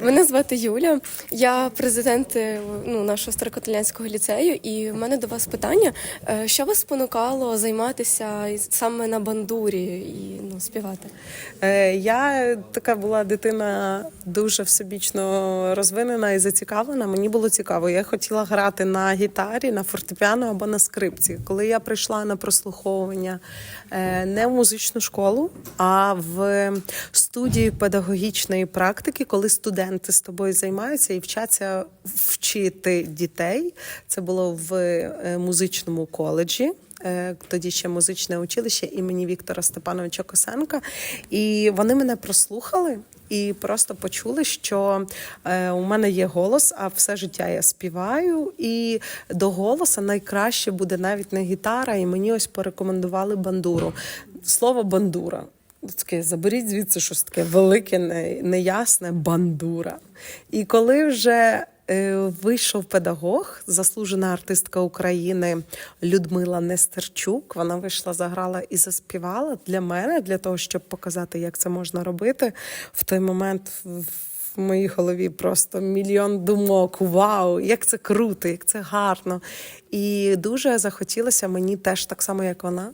Мене звати Юля, я президент е, ну, нашого старокотелянського ліцею, і в мене до вас питання: Е, що вас спонукало займатися саме на бандурі і ну, співати? Е, Я така була дитина дуже всебічно розвинена і зацікавлена. Мені було цікаво. Я хотіла грати на гітарі, на фортепіано або на скрипці. Коли я прийшла на прослуховування не в музичну школу, а в студію педагогічної практики, коли студенти з тобою займаються і вчаться вчити дітей. Це було в е, музичному коледжі. Е, Тоді ще музичне училище імені Віктора Степановича Косенка. І вони мене прослухали і просто почули, що е, у мене є голос, а все життя я співаю. І до голоса найкраще буде навіть не гітара. І мені ось порекомендували бандуру. Слово бандура. Таке, заберіть звідси щось таке велике, неясне бандура. І коли вже е, вийшов педагог, заслужена артистка України Людмила Нестерчук, вона вийшла, заграла і заспівала для мене, для того, щоб показати, як це можна робити. В той момент в моїй голові просто мільйон думок. Вау, як це круто, як це гарно. І дуже захотілося мені теж так само, як вона.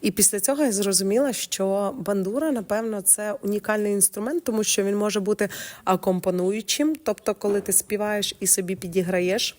І після цього я зрозуміла, що бандура, напевно, це унікальний інструмент, тому що він може бути акомпонуючим, тобто, коли ти співаєш і собі підіграєш,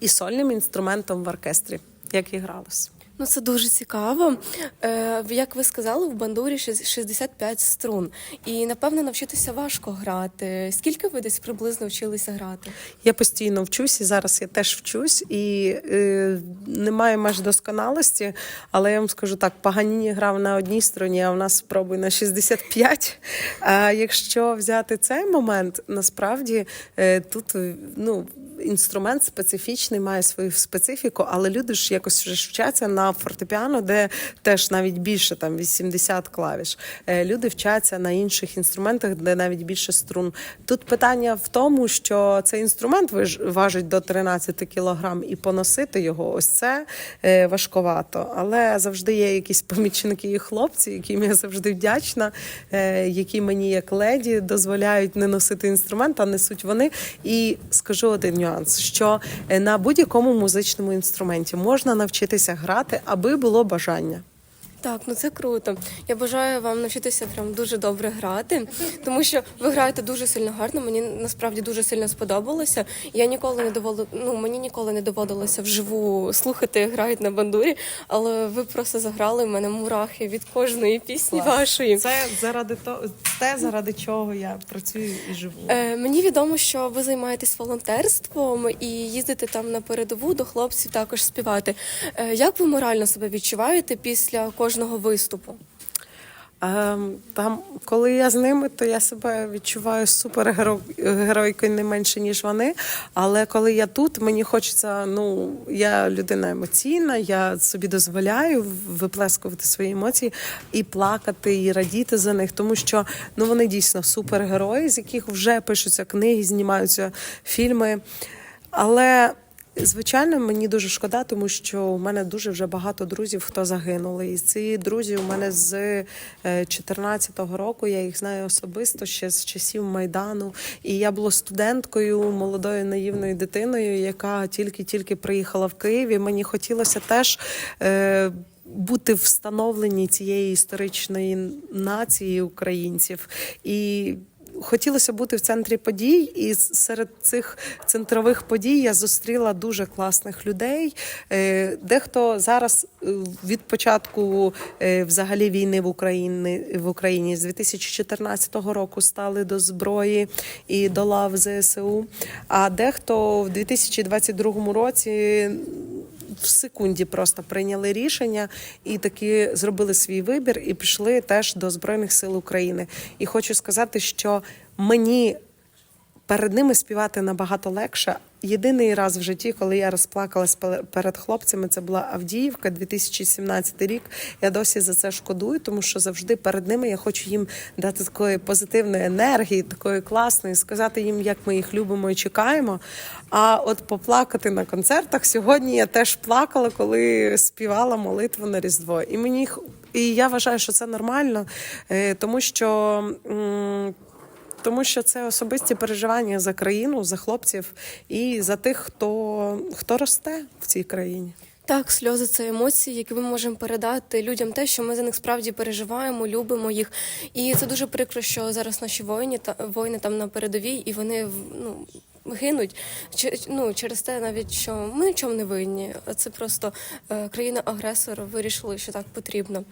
і сольним інструментом в оркестрі, як і гралось. Ну, це дуже цікаво. Е, як ви сказали, в бандурі шість- 65 струн. І напевно навчитися важко грати. Скільки ви десь приблизно вчилися грати? Я постійно вчусь, і зараз я теж вчусь, і е, немає майже досконалості. Але я вам скажу так: Паганіні грав на одній стороні, а в нас спробуй на 65. А якщо взяти цей момент, насправді е, тут ну. Інструмент специфічний, має свою специфіку, але люди ж якось вчаться на фортепіано, де теж навіть більше там 80 клавіш. Е, Люди вчаться на інших інструментах, де навіть більше струн. Тут питання в тому, що цей інструмент важить до 13 кілограм, і поносити його ось це е, важковато. Але завжди є якісь помічники і хлопці, яким я завжди вдячна, е, які мені як леді дозволяють не носити інструмент, а несуть вони. І скажу один нюанс: що е, на будь-якому музичному інструменті можна навчитися грати, аби було бажання. Так, ну це круто. Я бажаю вам навчитися прям дуже добре грати, тому що ви граєте дуже сильно гарно. Мені насправді дуже сильно сподобалося. Я ніколи не доводила, ну мені ніколи не доводилося вживу слухати, як грають на бандурі, але ви просто заграли в мене мурахи від кожної пісні вашої. Це заради того, те, заради чого я працюю і живу. Е, мені відомо, що ви займаєтесь волонтерством і їздите там на передову до хлопців також співати. Е, як ви морально себе відчуваєте після кожного виступу? Ем, Там, коли я з ними, то я себе відчуваю супергеройкою не менше, ніж вони. Але коли я тут, мені хочеться, ну я людина емоційна, я собі дозволяю виплескувати свої емоції і плакати, і радіти за них, тому що ну вони дійсно супергерої, з яких вже пишуться книги, знімаються фільми. Але Звичайно, мені дуже шкода, тому що у мене дуже вже багато друзів, хто загинули. І ці друзі у мене з 14-го року. Я їх знаю особисто ще з часів майдану. І я була студенткою, молодою наївною дитиною, яка тільки-тільки приїхала в Київ. І мені хотілося теж. Е- бути встановлені цієї історичної нації українців і хотілося бути в центрі подій, і серед цих центрових подій я зустріла дуже класних людей. Е, Дехто зараз е, від початку е, взагалі війни в Україні в Україні з 2014 року стали до зброї і до лав ЗСУ. А дехто в 2022 році в секунді просто прийняли рішення і таки зробили свій вибір і пішли теж до Збройних сил України. І хочу сказати, що мені перед ними співати набагато легше. Єдиний раз в житті, коли я розплакалась пе- перед хлопцями, це була Авдіївка, 2017 рік. Я досі за це шкодую, тому що завжди перед ними я хочу їм дати такої позитивної енергії, такої класної, сказати їм, як ми їх любимо і чекаємо. А от поплакати на концертах сьогодні я теж плакала, коли співала молитву на Різдво. І мені і я вважаю, що це нормально, е, тому що. Тому що це особисті переживання за країну, за хлопців і за тих, хто, хто росте в цій країні. Так, сльози це емоції, які ми можемо передати людям те, що ми за них справді переживаємо, любимо їх. І це дуже прикро, що зараз наші воїни та воїни там на передовій, і вони ну. Гинуть ну, через те, навіть що ми нічому не винні. Це просто е, країна-агресор вирішили, що так потрібно.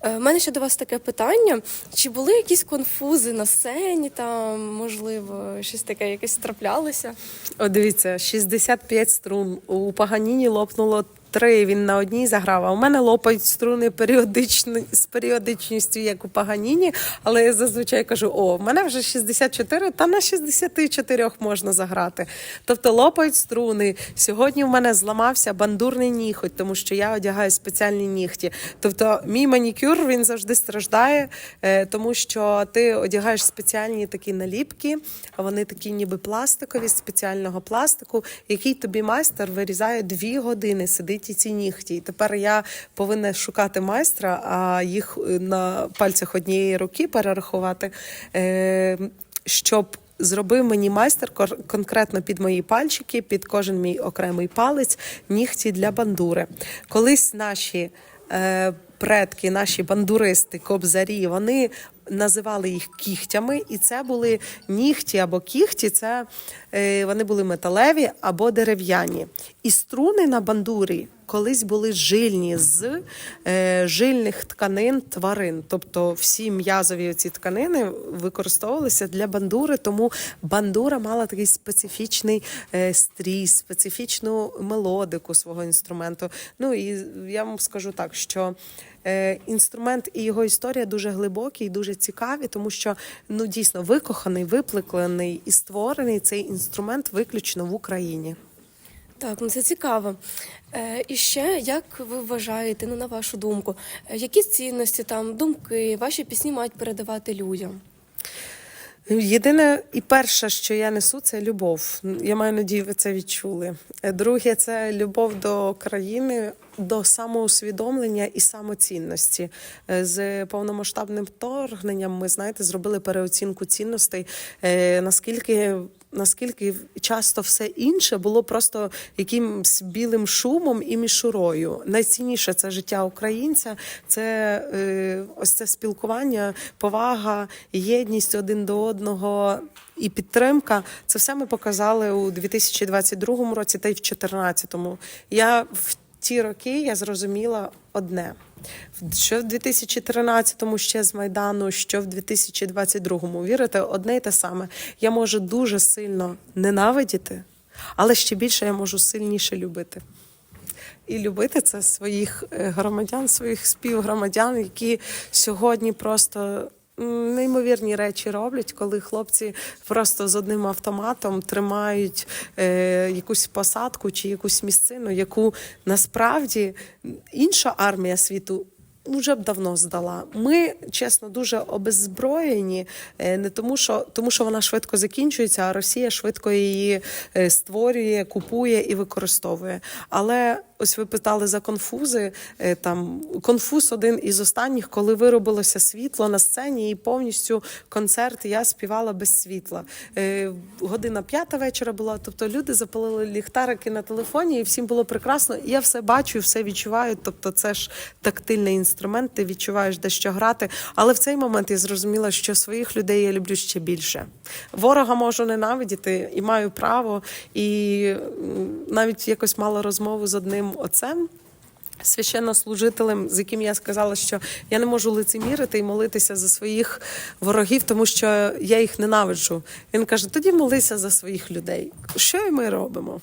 Е, У мене ще до вас таке питання: чи були якісь конфузи на сцені, там можливо, щось таке якесь траплялося? О, дивіться, 65 струн. У Паганіні лопнуло три. Він на одній заграв. А у мене лопають струни періодично з періодичністю, як у Паганіні. Але я зазвичай кажу: о, в мене вже 64, та на 64 можна заграти. Тобто лопають струни. Сьогодні в мене зламався бандурний ніготь, тому що я одягаю спеціальні нігті. Тобто, мій манікюр він завжди страждає, е, тому що ти одягаєш спеціальні такі наліпки, а вони такі, ніби пластикові, спеціального пластику, який тобі майстер вирізає дві години. Сидить і ці нігті. І тепер я повинна шукати майстра, а їх е, на пальцях однієї руки перерахувати. Е, щоб зробив мені майстер конкретно під мої пальчики, під кожен мій окремий палець, нігті для бандури. Колись наші е, предки, наші бандуристи, кобзарі, вони називали їх кігтями, і це були нігті або кігті, це е, вони були металеві або дерев'яні. І струни на бандурі колись були жильні з е, жильних тканин тварин. Тобто всі м'язові ці тканини використовувалися для бандури, тому бандура мала такий специфічний е, стрій, специфічну мелодику свого інструменту. Ну і я вам скажу так, що інструмент і його історія дуже глибокі і дуже цікаві, тому що ну дійсно викоханий, виплеклений і створений цей інструмент виключно в Україні. Так, ну це цікаво. Е, і ще, як ви вважаєте, ну на вашу думку, е, які цінності там, думки, ваші пісні мають передавати людям? Єдине і перше, що я несу, це любов. Я маю надію, ви це відчули. Е, Друге, це любов до країни, до самоусвідомлення і самоцінності. Е, З повномасштабним вторгненням ми знаєте, зробили переоцінку цінностей. Е, Наскільки наскільки часто все інше було просто якимсь білим шумом і мішурою. Найцінніше це життя українця, це е, ось це спілкування, повага, єдність один до одного. І підтримка це все ми показали у 2022 році та й в 2014. Я в ті роки я зрозуміла одне: що в 2013-му ще з Майдану, що в 2022-му. Вірите, одне й те саме. Я можу дуже сильно ненавидіти, але ще більше я можу сильніше любити. І любити це своїх е, громадян, своїх співгромадян, які сьогодні просто неймовірні речі роблять, коли хлопці просто з одним автоматом тримають е, якусь посадку чи якусь місцину, яку насправді інша армія світу. Вже б давно здала. Ми чесно дуже обеззброєні, е, не тому, що тому, що вона швидко закінчується, а Росія швидко її е, створює, купує і використовує. Але ось ви питали за конфузи. е, Там конфуз один із останніх, коли виробилося світло на сцені, і повністю концерт я співала без світла. Е, Година п'ята вечора була. Тобто люди запалили ліхтарики на телефоні, і всім було прекрасно. Я все бачу, все відчуваю. Тобто, це ж тактильний інструмент, ти відчуваєш де що грати. Але в цей момент я зрозуміла, що своїх людей я люблю ще більше. Ворога можу ненавидіти і маю право. І навіть якось мала розмову з одним отцем. Священнослужителем, з яким я сказала, що я не можу лицемірити і молитися за своїх ворогів, тому що я їх ненавиджу. Він каже: тоді молися за своїх людей. Що і ми робимо?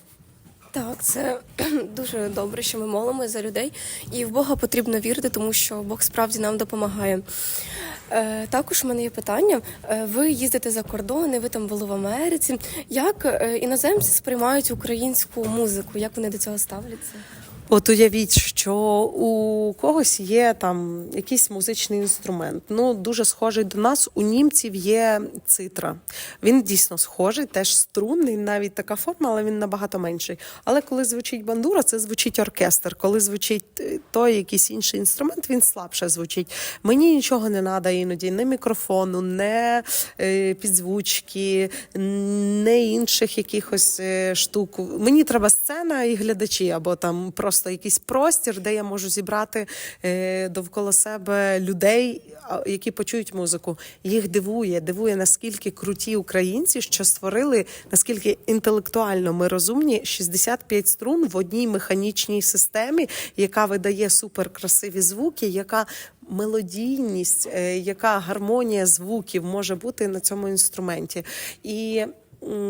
Так, це дуже добре, що ми молимося за людей, і в Бога потрібно вірити, тому що Бог справді нам допомагає. Е, також в мене є питання. Е, ви їздите за кордони, ви там були в Америці. Як е, іноземці сприймають українську музику? Як вони до цього ставляться? От уявіть, що у когось є там якийсь музичний інструмент. Ну, дуже схожий до нас. У німців є цитра. Він дійсно схожий, теж струнний, навіть така форма, але він набагато менший. Але коли звучить бандура, це звучить оркестр. Коли звучить е, той якийсь інший інструмент, він слабше звучить. Мені нічого не треба іноді, не мікрофону, не підзвучки, не інших якихось е, штук. Мені треба сцена і глядачі, або там просто якийсь простір, де я можу зібрати е, довкола себе людей, які почують музику. Їх дивує, дивує наскільки круті українці, що створили, наскільки інтелектуально ми розумні 65 струн в одній механічній системі, яка видає суперкрасиві звуки, яка мелодійність, е, яка гармонія звуків може бути на цьому інструменті. І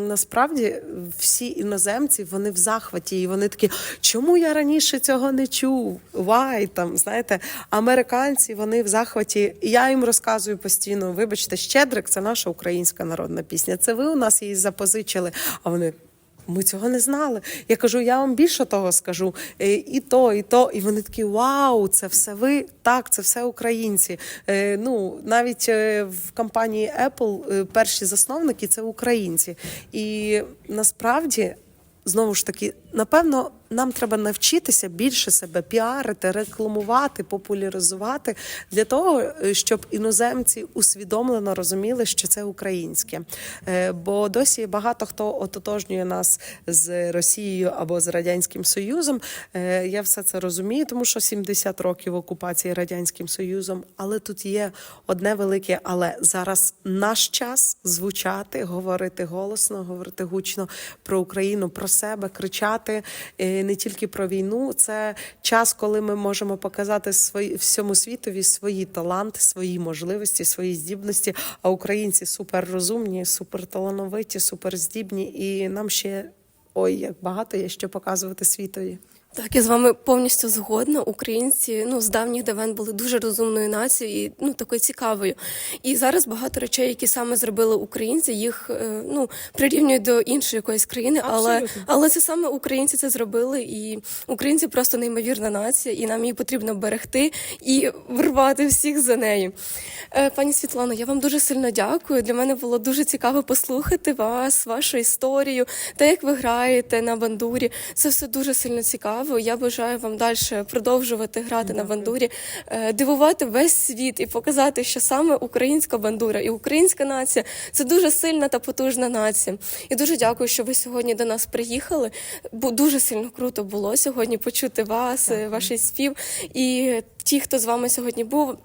насправді всі іноземці вони в захваті, і вони такі, чому я раніше цього не чув? Вай там, знаєте, американці вони в захваті. Я їм розказую постійно: вибачте, Щедрик це наша українська народна пісня. Це ви у нас її запозичили. А вони. Ми цього не знали. Я кажу, я вам більше того скажу. е, І то, і то. І вони такі: Вау, це все ви? Так, це все українці. Е, Ну навіть е, в компанії Apple перші засновники це українці. І насправді. Знову ж таки, напевно, нам треба навчитися більше себе піарити, рекламувати, популяризувати для того, е, щоб іноземці усвідомлено розуміли, що це українське. Е, Бо досі багато хто ототожнює нас з Росією або з Радянським Союзом. Е, Я все це розумію, тому що 70 років окупації Радянським Союзом. Але тут є одне велике, але зараз наш час звучати, говорити голосно, говорити гучно про Україну, про себе, кричати не тільки про війну. Це час, коли ми можемо показати свої всьому світові свої таланти, свої можливості, свої здібності. А українці суперрозумні, суперталановиті, суперздібні, і нам ще ой, як багато є що показувати світові. Так, я з вами повністю згодна. Українці ну з давніх давен були дуже розумною нацією і ну такою цікавою. І зараз багато речей, які саме зробили українці, їх е, ну прирівнюють до іншої якоїсь країни, але Абсолютно. але це саме українці це зробили, і українці просто неймовірна нація, і нам її потрібно берегти і врвати всіх за нею. Е, Пані Світлано, я вам дуже сильно дякую. Для мене було дуже цікаво послухати вас, вашу історію, те, як ви граєте на бандурі. Це все дуже сильно цікаво. Я бажаю вам далі продовжувати грати на бандурі, е, дивувати весь світ і показати, що саме українська бандура і українська нація це дуже сильна та потужна нація. І дуже дякую, що ви сьогодні до нас приїхали. Бо дуже сильно круто було сьогодні почути вас, Дякую. ваш спів і ті, хто з вами сьогодні був.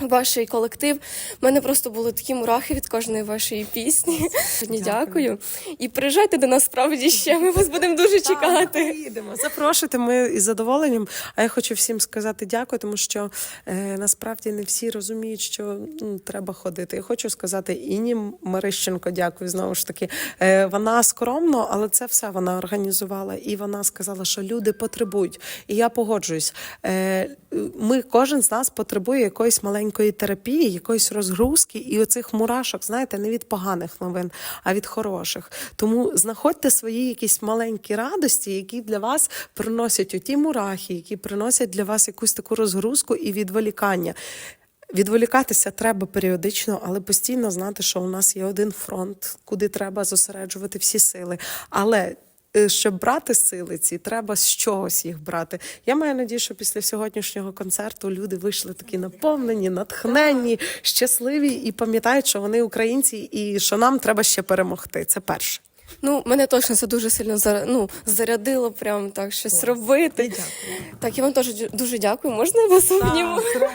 Ваш колектив. У мене просто були такі мурахи від кожної вашої пісні. Сьогодні дякую. І приїжджайте до нас справді ще. Ми вас будемо дуже чекати. Поїдемо. Запрошуйте, ми із задоволенням. А я хочу всім сказати дякую, тому що е, насправді не всі розуміють, що ну, треба ходити. Я хочу сказати Інні Марищенко, дякую знову ж таки. Е, вона скромно, але це все вона організувала. І вона сказала, що люди потребують. І я погоджуюсь. Е, ми, кожен з нас потребує якоїсь маленької терапії, якоїсь розгрузки і оцих мурашок, знаєте, не від поганих новин, а від хороших. Тому знаходьте свої якісь маленькі радості, які для вас приносять оті мурахи, які приносять для вас якусь таку розгрузку і відволікання. Відволікатися треба періодично, але постійно знати, що у нас є один фронт, куди треба зосереджувати всі сили. Але щоб брати сили ці, треба з чогось їх брати. Я маю надію, що після сьогоднішнього концерту люди вийшли такі наповнені, натхненні, щасливі і пам'ятають, що вони українці, і що нам треба ще перемогти. Це перше. Ну, мене точно це дуже сильно зар- ну, зарядило, прям так щось робити. Так, я вам теж дуже дякую. Можна я вас обніму? Так, треба.